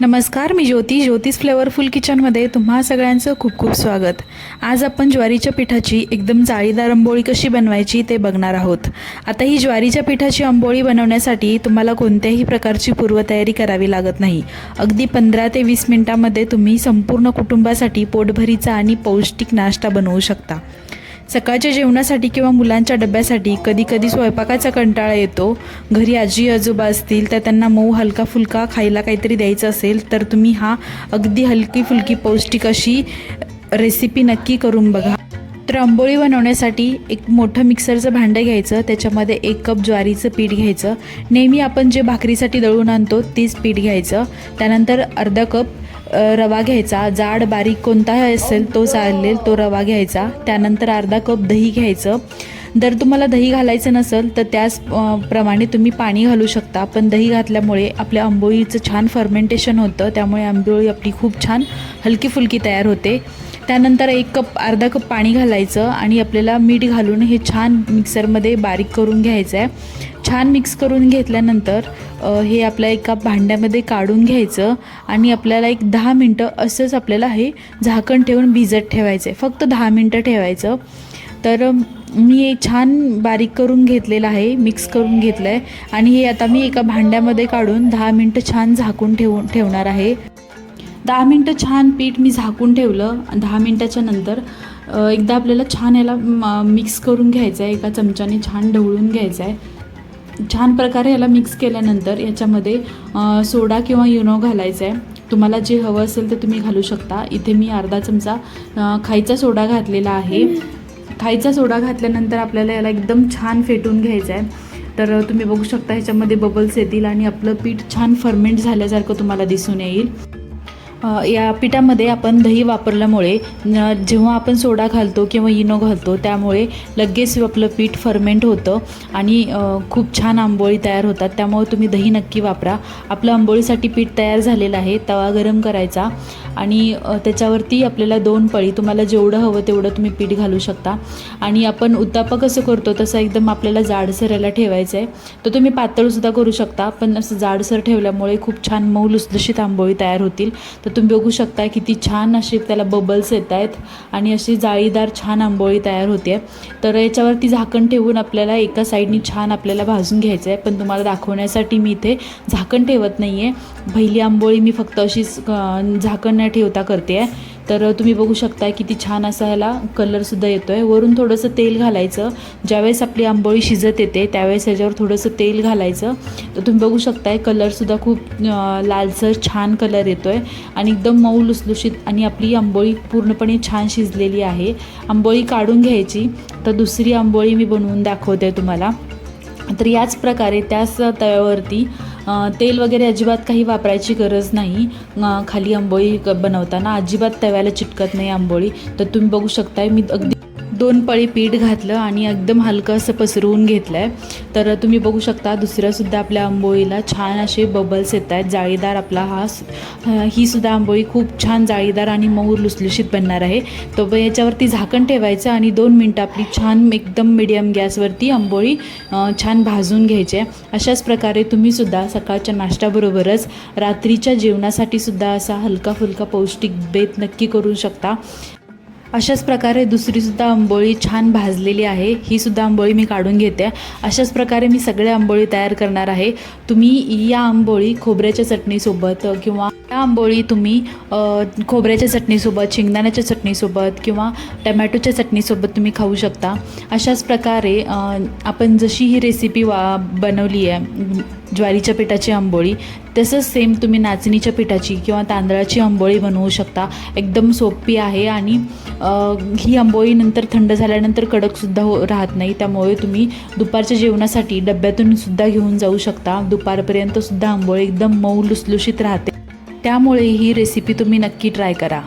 नमस्कार मी ज्योती. ज्योतिष फ्लेवरफुल किचनमध्ये तुम्हा सगळ्यांचं खूप खूप स्वागत. आज आपण ज्वारीच्या पिठाची एकदम जाळीदार आंबोळी कशी बनवायची ते बघणार आहोत. आता ही ज्वारीच्या पिठाची आंबोळी बनवण्यासाठी तुम्हाला कोणत्याही प्रकारची पूर्वतयारी करावी लागत नाही. अगदी पंधरा ते वीस मिनटामध्ये तुम्ही संपूर्ण कुटुंबासाठी पोटभरीचा आणि पौष्टिक नाश्ता बनवू शकता. सकाळच्या जेवणासाठी किंवा मुलांच्या डब्यासाठी कधी कधी स्वयंपाकाचा कंटाळा येतो. घरी आजी आजोबा असतील तर त्यांना मऊ हलका फुलका खायला काहीतरी द्यायचं असेल तर तुम्ही हा अगदी हलकी फुलकी पौष्टिक अशी रेसिपी नक्की करून बघा. तर आंबोळी बनवण्यासाठी एक मोठं मिक्सरचं भांडं घ्यायचं त्याच्यामध्ये एक कप ज्वारीचं पीठ घ्यायचं. नेहमी आपण जे भाकरीसाठी दळून आणतो तेच पीठ घ्यायचं. त्यानंतर अर्धा कप रवा घ्यायचा. जाड बारीक कोणताही असेल तो चालेल तो रवा घ्यायचा. त्यानंतर अर्धा कप दही घ्यायचं. जर तुम्हाला दही घालायचं नसेल तर त्याच प्रमाणे तुम्ही पाणी घालू शकता. पण दही घातल्यामुळे आपल्या आंबोळीचं छान फर्मेंटेशन होतं. त्यामुळे आंबोळी आपली खूप छान हलकी फुलकी तयार होते. त्यानंतर एक कप अर्धा कप पाणी घालायचं आणि आपल्याला मीठ घालून हे छान मिक्सरमध्ये बारीक करून घ्यायचं आहे. छान मिक्स करून घेतल्यानंतर हे आपल्या एका भांड्यामध्ये काढून घ्यायचं आणि आपल्याला एक दहा मिनटं असंच आपल्याला हे झाकण ठेवून भिजत ठेवायचं आहे. फक्त दहा मिनटं ठेवायचं. तर मी हे छान बारीक करून घेतलेलं आहे मिक्स करून घेतलं आहे आणि हे आता मी एका भांड्यामध्ये काढून दहा मिनटं छान झाकून ठेवून ठेवणार आहे. दहा मिनटं छान पीठ मी झाकून ठेवलं. दहा मिनटाच्या नंतर एकदा आपल्याला छान याला मिक्स करून घ्यायचं आहे एका चमच्याने छान ढवळून घ्यायचं आहे छान प्रकारे याला मिक्स केल्यानंतर याच्यामध्ये सोडा किंवा युनो घालायचा आहे तुम्हाला जे हवं असेल ते तुम्ही घालू शकता. इथे मी अर्धा चमचा खायचा सोडा घातलेला आहे. खायचा सोडा घातल्यानंतर आपल्याला याला एकदम छान फेटून घ्यायचं आहे तर तुम्ही बघू शकता ह्याच्यामध्ये बबल्स येतील आणि आपलं पीठ छान फर्मेंट झाल्यासारखं तुम्हाला दिसून येईल. या पिठामध्ये आपण दही वापरल्यामुळे न- जेव्हा आपण सोडा घालतो किंवा इनो घालतो त्यामुळे लगेच आपलं पीठ फर्मेंट होतं आणि खूप छान आंबोळी तयार होतात. त्यामुळे तुम्ही दही नक्की वापरा. आपलं आंबोळीसाठी पीठ तयार झालेलं आहे तवा गरम करायचा आणि त्याच्यावरती आपल्याला दोन पळी तुम्हाला जेवढं हवं तेवढं तुम्ही पीठ घालू शकता. आणि आपण उत्तापा कसं करतो तसं एकदम आपल्याला जाडसर याला ठेवायचं आहे तर तुम्ही पातळसुद्धा करू शकता पण असं जाडसर ठेवल्यामुळे खूप छान मऊ लुसलुशीत आंबोळी तयार होतील. तर तुम्ही बघू शकता किती छान असे त्याला बबल्स येत आहेत आणि अशी जाळीदार छान आंबोळी तयार होते तर याच्यावरती झाकण ठेवून आपल्याला एका साईडनी छान आपल्याला भाजून घ्यायचं आहे पण तुम्हाला दाखवण्यासाठी मी इथे झाकण ठेवत नाही आहे पहिली आंबोळी मी फक्त अशीच झाकण न ठेवता करते आहे तर तुम्ही बघू शकता किती छान असा ह्याला कलरसुद्धा येतो आहे वरून थोडंसं तेल घालायचं. ज्यावेळेस आपली आंबोळी शिजत येते त्यावेळेस ह्याच्यावर थोडंसं तेल घालायचं. तर तुम्ही बघू शकताय कलरसुद्धा खूप लालसर छान कलर येतो आहे आणि एकदम मऊ लुसलुशीत आणि आपली आंबोळी पूर्णपणे छान शिजलेली आहे. आंबोळी काढून घ्यायची. तर दुसरी आंबोळी मी बनवून दाखवते तुम्हाला. तर याच प्रकारे त्याच तव्यावरती तेल वगैरे अजिबात काही वापरायची गरज नाही. खाली आंबोळी क- बनवताना अजिबात तव्याला चिटकत नाही आंबोळी. तर तुम्ही बघू शकताय मी अगदी दोन पळी पीठ घातलं आणि एकदम हलकं असं पसरवून घेतलं आहे तर तुम्ही बघू शकता दुसऱ्यासुद्धा आपल्या आंबोळीला छान असे बबल्स येत आहेत. जाळीदार आपला हा ही सुद्धा आंबोळी खूप छान जाळीदार आणि मऊ लुसलुशीत बनणार आहे. तो याच्यावरती झाकण ठेवायचं आणि दोन मिनटं आपली छान एकदम मिडियम गॅसवरती आंबोळी छान भाजून घ्यायची आहे. अशाच प्रकारे तुम्हीसुद्धा सकाळच्या नाश्त्याबरोबरच रात्रीच्या जेवणासाठी सुद्धा असा हलका फुलका पौष्टिक बेत नक्की करू शकता. अशाच प्रकारे दुसरीसुद्धा आंबोळी छान भाजलेली आहे. ही सुद्धा आंबोळी मी काढून घेते. अशाच प्रकारे मी सगळ्या आंबोळी तयार करणार आहे. तुम्ही या आंबोळी खोबऱ्याच्या चटणीसोबत किंवा या आंबोळी तुम्ही खोबऱ्याच्या चटणीसोबत शेंगदाण्याच्या चटणीसोबत किंवा टमॅटोच्या चटणीसोबत तुम्ही खाऊ शकता. अशाच प्रकारे आपण जशी ही रेसिपी वा बनवली आहे ज्वारीच्या पिठाची आंबोळी. तसंच सेम तुम्ही नाचणीच्या पिठाची किंवा तांदळाची आंबोळी बनवू शकता. एकदम सोपी आहे आणि ही आंबोळी नंतर थंड झाल्यानंतर कडकसुद्धा हो राहत नाही. त्यामुळे तुम्ही दुपारच्या जेवणासाठी डब्यातून सुद्धा घेऊन जाऊ शकता. दुपारपर्यंतसुद्धा आंबोळी एकदम मऊ लुसलुशीत राहते. त्यामुळे ही रेसिपी तुम्ही नक्की ट्राय करा.